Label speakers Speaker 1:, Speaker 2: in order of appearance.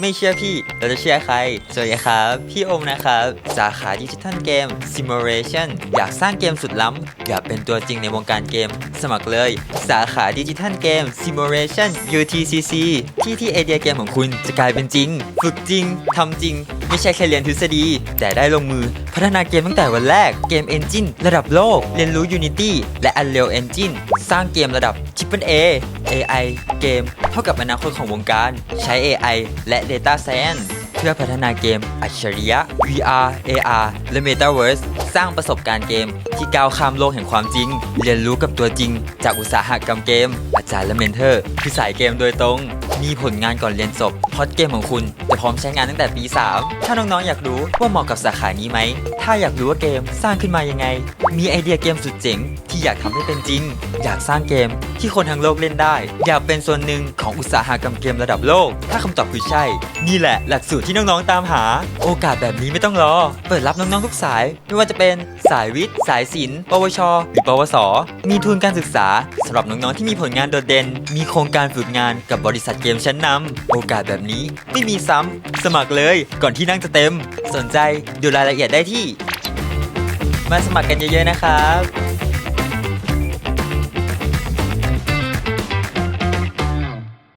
Speaker 1: ไม่เชื่อพี่ เราจะเชื่อใคร สวัสดีครับ พี่อมนะครับ สาขาดิจิทัลเกม Simulation อยากสร้างเกมสุดล้ำ อยากเป็นตัวจริงในวงการเกม สมัครเลย สาขาดิจิทัลเกม Simulation UTCC ที่ที่ไอเดียเกมของคุณจะกลายเป็นจริง ฝึกจริงทำจริง ไม่ใช่แค่เรียนทฤษฎี แต่ได้ลงมือพัฒนาเกมตั้งแต่วันแรก เกม Engine ระดับโลก เรียนรู้ Unity และ Unreal Engine สร้างเกมระดับ Triple A AI เกม เท่ากับอนาคตของวงการ ใช้ AI และ Data Science เพื่อพัฒนาเกมอัจฉริยะ VR AR และ Metaverse สร้างประสบการณ์เกม ที่ก้าวข้ามโลกแห่งความจริง เรียนรู้กับตัวจริง จากอุตสาหกรรมเกม อาจารย์และเมนเทอร์คือสายเกมโดยตรง มีผลงานก่อนเรียนจบพอดเกมของคุณจะพร้อมใช้งานตั้งแต่ปี 3 ถ้าน้องๆ อยากรู้ว่าเหมาะกับสาขานี้ไหม ถ้าอยากรู้ว่าเกมสร้างขึ้นมายังไง มีไอเดียเกมสุดเจ๋งที่อยากทำให้เป็นจริง อยากสร้างเกม ที่คนทั้งโลกเล่นได้ อยากเป็นส่วนหนึ่งของอุตสาหกรรมเกมระดับโลก ถ้าคำตอบคือใช่ นี่แหละหลักสูตรที่น้องๆตามหา โอกาสแบบนี้ไม่ต้องรอ เปิดรับน้องๆทุกสาย ไม่ว่าจะเป็นสายวิทย์ สายศิลป์ ปวช หรือปวส มีทุนการศึกษาสำหรับน้องๆที่มีผลงานโดดเด่น มีโครงการฝึกงานกับบริษัทเกมชั้นนำโอกาสแบบนี้ไม่มีซ้ำสมัครเลยก่อนที่นั่งจะเต็ม สนใจดูรายละเอียดได้ที่ มาสมัครกันเยอะๆนะครับ